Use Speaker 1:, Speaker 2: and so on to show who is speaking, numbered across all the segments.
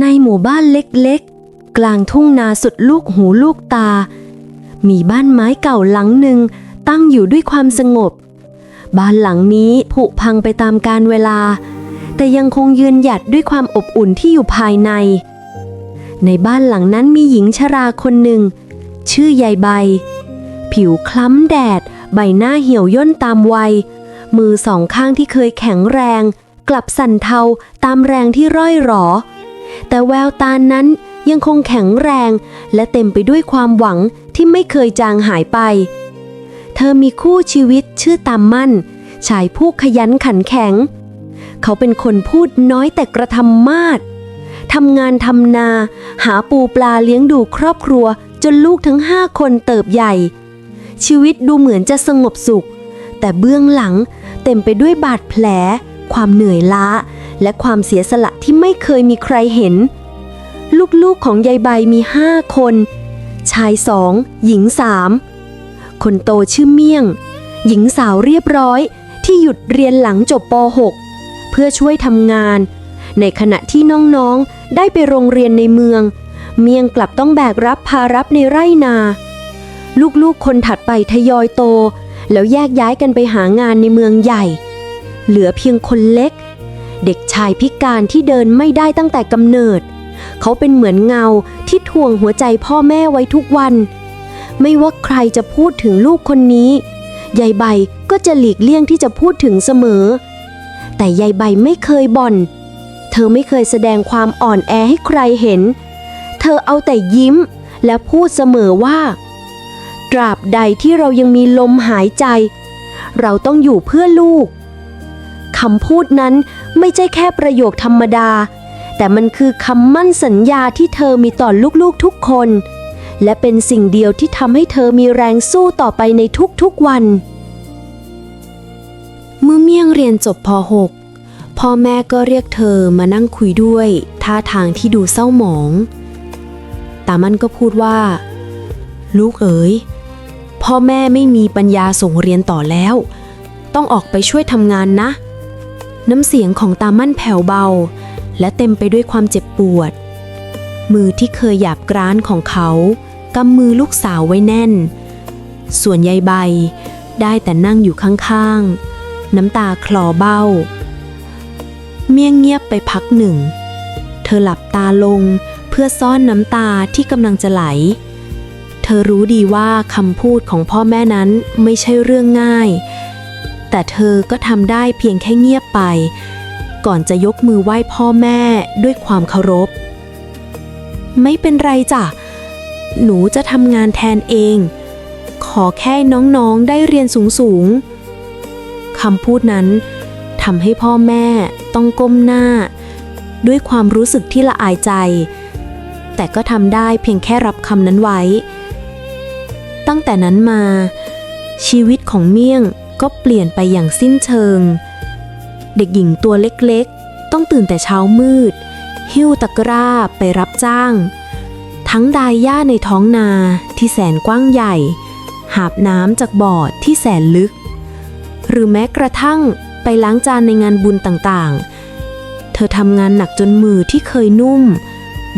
Speaker 1: ในหมู่บ้านเล็กๆ กลางทุ่งนาสุดลูกหูลูกตา มีบ้านไม้เก่าหลังหนึ่งตั้งอยู่ด้วยความสงบ บ้านหลังนี้ผุพังไปตามกาลเวลา แต่ยังคงยืนหยัดด้วยความอบอุ่นที่อยู่ภายใน ในบ้านหลังนั้นมีหญิงชราคนหนึ่ง ชื่อยายใบ ผิวคล้ำแดด ใบหน้าเหี่ยวย่นตามวัย มือสองข้างที่เคยแข็งแรง กลับสั่นเทาตามแรงที่ร่อยหรอ แต่แววตานั้นยังคงแข็งแรง และเต็มไปด้วยความหวังที่ไม่เคยจางหายไป เธอมีคู่ชีวิตชื่อตามมั่น ชายผู้ขยันขันแข็ง เขาเป็นคนพูดน้อยแต่กระทำมากทำงานทำนา หาปูปลาเลี้ยงดูครอบครัว จนลูกทั้งห้าคนเติบใหญ่ ชีวิตดูเหมือนจะสงบสุข แต่เบื้องหลังเต็มไปด้วยบาดแผล ความเหนื่อยล้า และความเสียสละที่ไม่เคยมีใครเห็น ลูกๆของยายใบมีห้าคน ชายสองหญิงสามคนโตชื่อเมี่ยง หญิงสาวเรียบร้อย ที่หยุดเรียนหลังจบป .6 เพื่อช่วยทำงาน ในขณะที่น้องๆได้ไปโรงเรียนในเมือง เมียงกลับต้องแบกรับภารับในไร่นา ลูกๆคนถัดไปทยอยโต แล้วแยกย้ายกันไปหางานในเมืองใหญ่ เหลือเพียงคนเล็ก เด็กชายพิการที่เดินไม่ได้ตั้งแต่กำเนิด เขาเป็นเหมือนเงาที่ทวงหัวใจพ่อแม่ไว้ทุกวัน ไม่ว่าใครจะพูดถึงลูกคนนี้ ยายใบก็จะหลีกเลี่ยงที่จะพูดถึงเสมอ แต่ยายใบไม่เคยบ่น เธอไม่เคยแสดงความอ่อนแอให้ใครเห็น เธอเอาแต่ยิ้มและพูดเสมอว่า ตราบใดที่เรายังมีลมหายใจ เราต้องอยู่เพื่อลูก คำพูดนั้นไม่ใช่แค่ประโยคธรรมดา แต่มันคือคำมั่นสัญญาที่เธอมีต่อลูกๆทุกคน และเป็นสิ่งเดียวที่ทำให้เธอมีแรงสู้ต่อไปในทุกๆวัน เมื่อเมี่ยงเรียนจบป .6 พ่อแม่ก็เรียกเธอมานั่งคุยด้วย ท่าทางที่ดูเศร้าหมอง ตามันก็พูดว่า ลูกเอ๋ยพ่อแม่ไม่มีปัญญาส่งเรียนต่อแล้ว ต้องออกไปช่วยทำงานนะ น้ำเสียงของตามั่นแผ่วเบา และเต็มไปด้วยความเจ็บปวด มือที่เคยหยาบกร้านของเขากำมือลูกสาวไว้แน่น ส่วนยายใบ ได้แต่นั่งอยู่ข้างๆ น้ำตาคลอเบ้า เมี่ยงเงียบไปพักหนึ่ง เธอหลับตาลงเพื่อซ่อนน้ำตาที่กำลังจะไหล เธอรู้ดีว่าคำพูดของพ่อแม่นั้นไม่ใช่เรื่องง่าย แต่เธอก็ทำได้เพียงแค่เงียบไป ก่อนจะยกมือไหว้พ่อแม่ด้วยความเคารพ ไม่เป็นไรจ้ะ หนูจะทำงานแทนเอง ขอแค่น้องๆได้เรียนสูงๆคำพูดนั้นทำให้พ่อแม่ต้องก้มหน้า ด้วยความรู้สึกที่ละอายใจ แต่ก็ทำได้เพียงแค่รับคำนั้นไว้ ตั้งแต่นั้นมา ชีวิตของเมี่ยง ก็เปลี่ยนไปอย่างสิ้นเชิง เด็กหญิงตัวเล็กๆ ต้องตื่นแต่เช้ามืด หิ้วตะกร้าไปรับจ้าง ทั้งดายหญ้าในท้องนาที่แสนกว้างใหญ่ หาบน้ำจากบ่อที่แสนลึก หรือแม้กระทั่งไปล้างจานในงานบุญต่างๆ เธอทำงานหนักจนมือที่เคยนุ่ม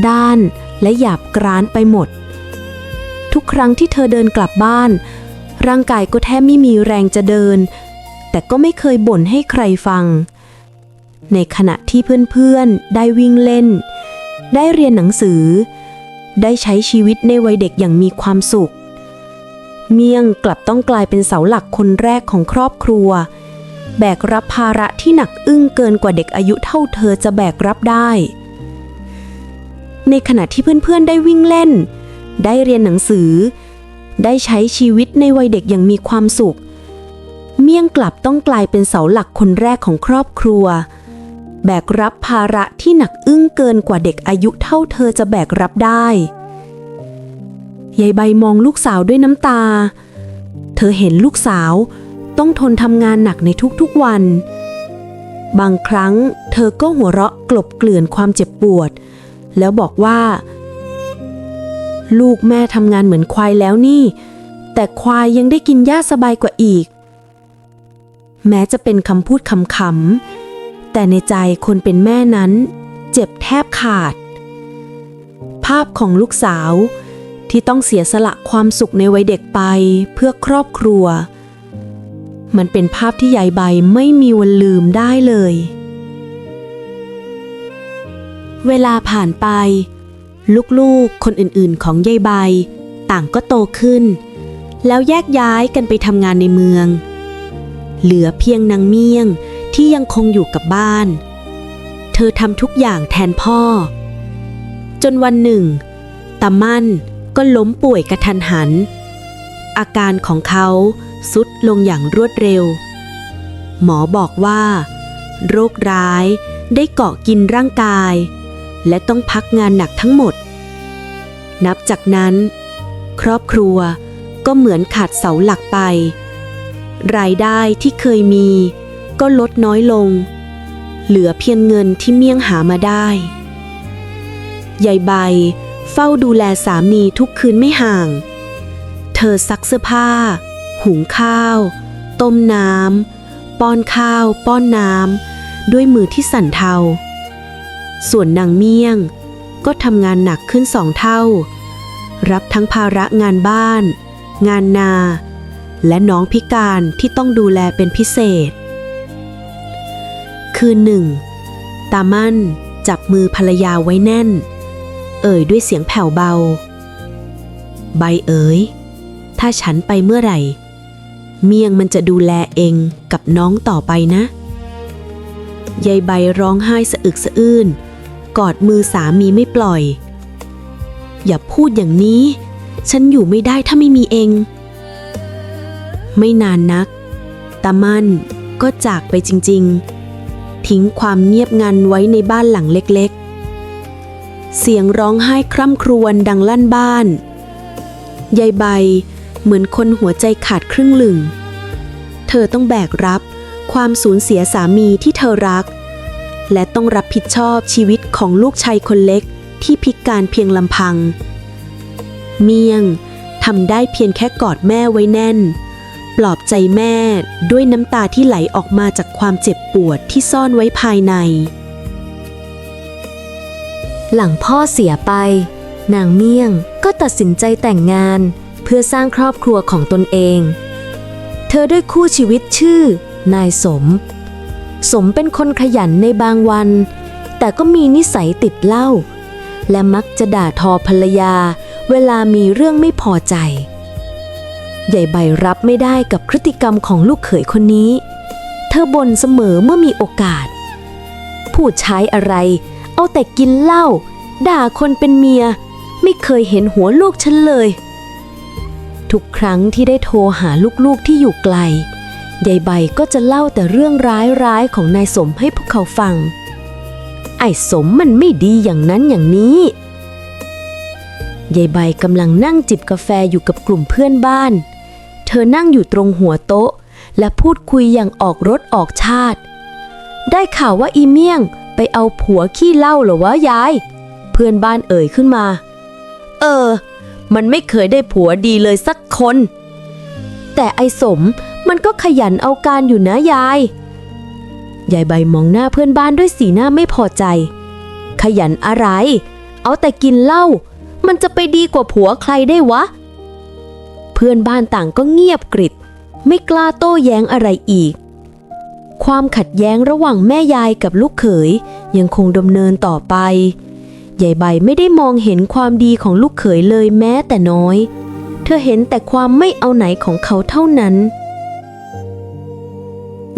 Speaker 1: ด้านและหยาบกร้านไปหมด ทุกครั้งที่เธอเดินกลับบ้าน ร่างกายก็แทบไม่มีแรงจะเดิน แต่ก็ไม่เคยบ่นให้ใครฟัง ในขณะที่เพื่อนๆ ได้วิ่งเล่น ได้เรียนหนังสือ ได้ใช้ชีวิตในวัยเด็กอย่างมีความสุข เมียงกลับต้องกลายเป็นเสาหลักคนแรกของครอบครัว แบกรับภาระที่หนักอึ้งเกินกว่าเด็กอายุเท่าเธอจะแบกรับได้ ในขณะที่เพื่อนๆ ได้วิ่งเล่น ได้เรียนหนังสือ ได้ใช้ชีวิตในวัยเด็กอย่างมีความสุข เมี่ยงกลับต้องกลายเป็นเสาหลักคนแรกของครอบครัว แบกรับภาระที่หนักอึ้งเกินกว่าเด็กอายุเท่าเธอจะแบกรับได้ยายใบมองลูกสาวด้วยน้ำตา เธอเห็นลูกสาวต้องทนทำงานหนักในทุกๆวัน บางครั้งเธอก็หัวเราะกลบเกลื่อนความเจ็บปวด แล้วบอกว่า ลูกแม่ทำงานเหมือนควายแล้วนี่ แต่ควายยังได้กินหญ้าสบายกว่าอีก แม้จะเป็นคำพูดคำๆแต่ในใจคนเป็นแม่นั้น เจ็บแทบขาด ภาพของลูกสาวที่ต้องเสียสละความสุขในวัยเด็กไปเพื่อครอบครัว มันเป็นภาพที่ยายใบไม่มีวันลืมได้เลย เวลาผ่านไป ลูกๆ คนอื่นๆ ของยายใบ ต่างก็โตขึ้น แล้วแยกย้ายกันไปทำงานในเมือง เหลือเพียงนางเมี่ยงที่ยังคงอยู่กับบ้าน เธอทำทุกอย่างแทนพ่อ จนวันหนึ่งตามั่นก็ล้มป่วยกระทันหัน อาการของเขาสุดลงอย่างรวดเร็ว หมอบอกว่า โรคร้ายได้เกาะกินร่างกาย และต้องพักงานหนักทั้งหมด นับจากนั้น ครอบครัวก็เหมือนขาดเสาหลักไป รายได้ที่เคยมีก็ลดน้อยลง เหลือเพียงเงินที่เมี่ยงหามาได้ยายใบเฝ้าดูแลสามีทุกคืนไม่ห่าง เธอซักเสื้อผ้า หุงข้าว ต้มน้ำป้อนข้าว ป้อนน้ำด้วยมือที่สั่นเทา ส่วนนางเมี่ยง ก็ทำงานหนักขึ้นสองเท่า รับทั้งภาระงานบ้าน งานนา และน้องพิการที่ต้องดูแลเป็นพิเศษ คืนหนึ่ง ตามั่นจับมือภรรยาไว้แน่น เอ่ยด้วยเสียงแผ่วเบา ใบเอ๋ย ถ้าฉันไปเมื่อไหร่ เมียงมันจะดูแลเองกับน้องต่อไปนะยายใบร้องไห้สะอึกสะอื้น กอดมือสามีไม่ปล่อย อย่าพูดอย่างนี้ ฉันอยู่ไม่ได้ถ้าไม่มีเอง ไม่นานนัก ตามั่นก็จากไปจริง ๆ ทิ้งความเงียบงันไว้ในบ้านหลังเล็กๆ เสียงร้องไห้คร่ำครวญดังลั่นบ้าน ยายใบเหมือนคนหัวใจขาดครึ่งหลึ่ง เธอต้องแบกรับความสูญเสียสามีที่เธอรัก และต้องรับผิดชอบชีวิตของลูกชายคนเล็กที่พิการเพียงลำพัง เมียงทำได้เพียงแค่กอดแม่ไว้แน่น ปลอบใจแม่ด้วยน้ำตาที่ไหลออกมาจากความเจ็บปวดที่ซ่อนไว้ภายใน หลังพ่อเสียไป นางเมี่ยงก็ตัดสินใจแต่งงานเพื่อสร้างครอบครัวของตนเอง เธอได้คู่ชีวิตชื่อนายสม สมเป็นคนขยันในบางวัน แต่ก็มีนิสัยติดเหล้าและมักจะด่าทอภรรยา เวลามีเรื่องไม่พอใจ ใหญ่ใบรับไม่ได้กับพฤติกรรมของลูกเขยคนนี้ เธอบ่นเสมอเมื่อมีโอกาสพูดใช้อะไร เอาแต่กินเหล้าด่าคนเป็นเมีย ไม่เคยเห็นหัวลูกฉันเลย ทุกครั้งที่ได้โทรหาลูกๆที่อยู่ไกล ยายใบก็จะเล่าแต่เรื่องร้ายๆของนายสมให้พวกเขาฟัง ไอ้สมมันไม่ดีอย่างนั้นอย่างนี้ยายใบกำลังนั่งจิบกาแฟอยู่กับกลุ่มเพื่อนบ้าน เธอนั่งอยู่ตรงหัวโต๊ะ และพูดคุยอย่างออกรถออกชาติ ได้ข่าวว่าอีเมี่ยงไปเอาผัวขี้เหล้าเหรอวะยาย เพื่อนบ้านเอ่ยขึ้นมา เออ มันไม่เคยได้ผัวดีเลยสักคน แต่ไอ้สม มันก็ขยันเอาการอยู่นะยาย ยายใบมองหน้าเพื่อนบ้านด้วยสีหน้าไม่พอใจ ขยันอะไร เอาแต่กินเหล้า มันจะไปดีกว่าผัวใครได้วะ เพื่อนบ้านต่างก็เงียบกริบ ไม่กล้าโต้แย้งอะไรอีก ความขัดแย้งระหว่างแม่ยายกับลูกเขยยังคงดำเนินต่อไป ยายใบไม่ได้มองเห็นความดีของลูกเขยเลยแม้แต่น้อย เธอเห็นแต่ความไม่เอาไหนของเขาเท่านั้น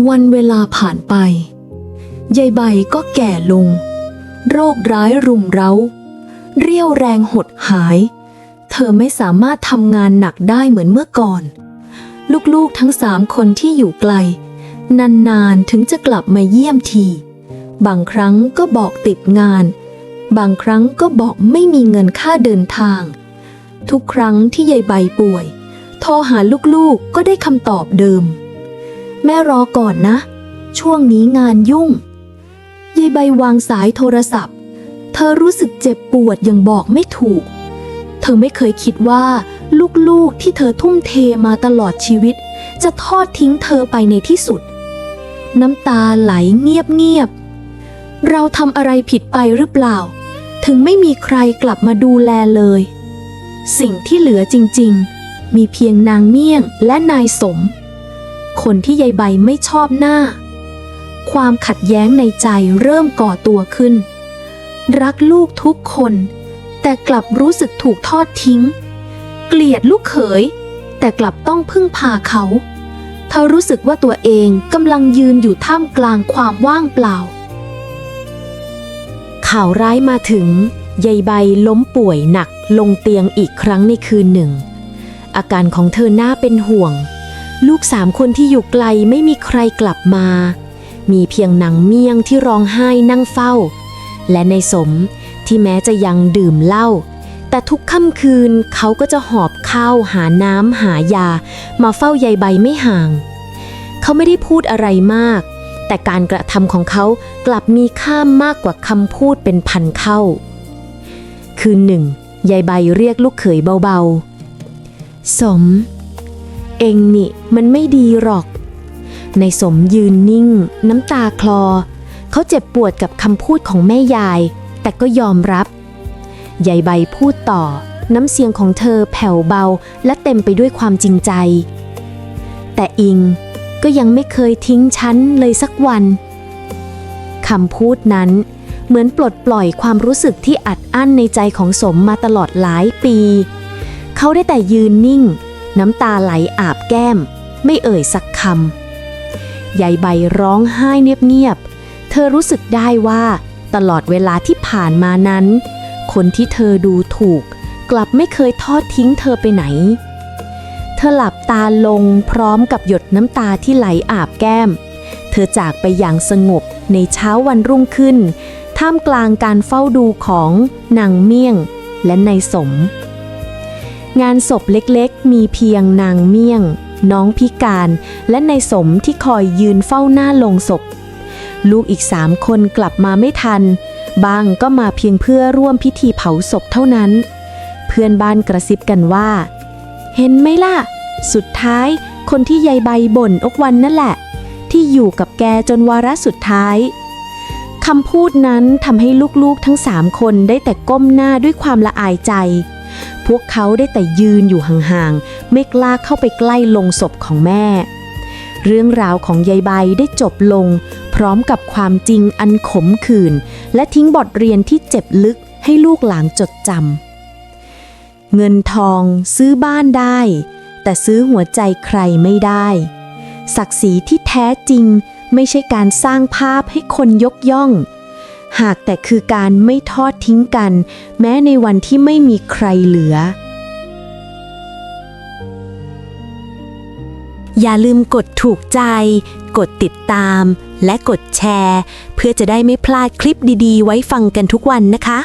Speaker 2: วันเวลาผ่านไป ยายใบก็แก่ลง โรคร้ายรุมเร้า เรี่ยวแรงหดหาย เธอไม่สามารถทำงานหนักได้เหมือนเมื่อก่อน ลูกๆทั้งสามคนที่อยู่ไกล นานๆถึงจะกลับมาเยี่ยมที บางครั้งก็บอกติดงาน บางครั้งก็บอกไม่มีเงินค่าเดินทาง ทุกครั้งที่ยายใบป่วย โทรหาลูกๆก็ได้คำตอบเดิม แม่รอก่อนนะ ช่วงนี้งานยุ่งยายใบวางสายโทรศัพท์ เธอรู้สึกเจ็บปวดอย่างบอกไม่ถูก เธอไม่เคยคิดว่าลูกๆที่เธอทุ่มเทมาตลอดชีวิต จะทอดทิ้งเธอไปในที่สุด น้ำตาไหลเงียบๆเราทำอะไรผิดไปหรือเปล่า ถึงไม่มีใครกลับมาดูแลเลย สิ่งที่เหลือจริง ๆ มีเพียงนางเมี่ยงและนายสม คนที่ยายใบไม่ชอบหน้า ความขัดแย้งในใจเริ่มก่อตัวขึ้น รักลูกทุกคน แต่กลับรู้สึกถูกทอดทิ้ง เกลียดลูกเขย แต่กลับต้องพึ่งพาเขาเธอรู้สึกว่าตัวเองกำลังยืนอยู่ท่ามกลางความว่างเปล่า
Speaker 1: ข่าวร้ายมาถึงยายใบล้มป่วยหนักลงเตียงอีกครั้งในคืนหนึ่ง อาการของเธอหน่าเป็นห่วง ลูกสามคนที่อยู่ไกลไม่มีใครกลับมา มีเพียงนางเมี่ยงที่ร้องไห้นั่งเฝ้า และในสมที่แม้จะยังดื่มเหล้าแต่ทุกค่ำคืนเขาก็จะหอบข้าวหาน้ำหายา มาเฝ้ายายใบไม่ห่าง เขาไม่ได้พูดอะไรมาก แต่การกระทำของเขากลับมีค่ามากกว่าคำพูดเป็นพันเท่า คืนหนึ่งยายใบเรียกลูกเขยเบาๆ สม เองนี่มันไม่ดีหรอก ในสมยืนนิ่ง น้ำตาคลอ เขาเจ็บปวดกับคำพูดของแม่ยาย แต่ก็ยอมรับยายใบพูดต่อ น้ำเสียงของเธอแผ่วเบาและเต็มไปด้วยความจริงใจ แต่อิงก็ยังไม่เคยทิ้งฉันเลยสักวันคำพูดนั้นเหมือนปลดปล่อยความรู้สึกที่อัดอั้นในใจของสมมาตลอดหลายปี เขาได้แต่ยืนนิ่ง น้ำตาไหลอาบแก้ม ไม่เอ่ยสักคำยายใบร้องไห้เงียบๆ เธอรู้สึกได้ว่าตลอดเวลาที่ผ่านมานั้น คนที่เธอดูถูก กลับไม่เคยทอดทิ้งเธอไปไหน เธอหลับตาลงพร้อมกับหยดน้ำตาที่ไหลอาบแก้ม เธอจากไปอย่างสงบในเช้าวันรุ่งขึ้น ท่ามกลางการเฝ้าดูของนางเมี่ยงและนายสม งานศพเล็กๆ มีเพียงนางเมี่ยง น้องพิการ และนายสมที่คอยยืนเฝ้าหน้าลงศพ ลูกอีกสามคนกลับมาไม่ทัน บางก็มาเพียงเพื่อร่วมพิธีเผาศพเท่านั้น เพื่อนบ้านกระซิบกันว่า เห็นไหมล่ะ สุดท้ายคนที่ยายใบบ่นอกวันนั่นแหละ ที่อยู่กับแกจนวาระสุดท้ายคำพูดนั้นทำให้ลูกๆทั้งสามคนได้แต่ก้มหน้าด้วยความละอายใจ พวกเขาได้แต่ยืนอยู่ห่างๆ ไม่กล้าเข้าไปใกล้ลงศพของแม่ เรื่องราวของยายใบได้จบลง พร้อมกับความจริงอันขมขื่นและทิ้งบทเรียนที่เจ็บลึกให้ลูกหลานจดจำ เงินทองซื้อบ้านได้ แต่ซื้อหัวใจใครไม่ได้ ศักดิ์ศรีที่แท้จริงไม่ใช่การสร้างภาพให้คนยกย่อง หากแต่คือการไม่ทอดทิ้งกัน แม้ในวันที่ไม่มีใครเหลือ อย่าลืมกดถูกใจ กดติดตาม และกดแชร์ เพื่อจะได้ไม่พลาดคลิปดีๆ ไว้ฟังกันทุกวันนะคะ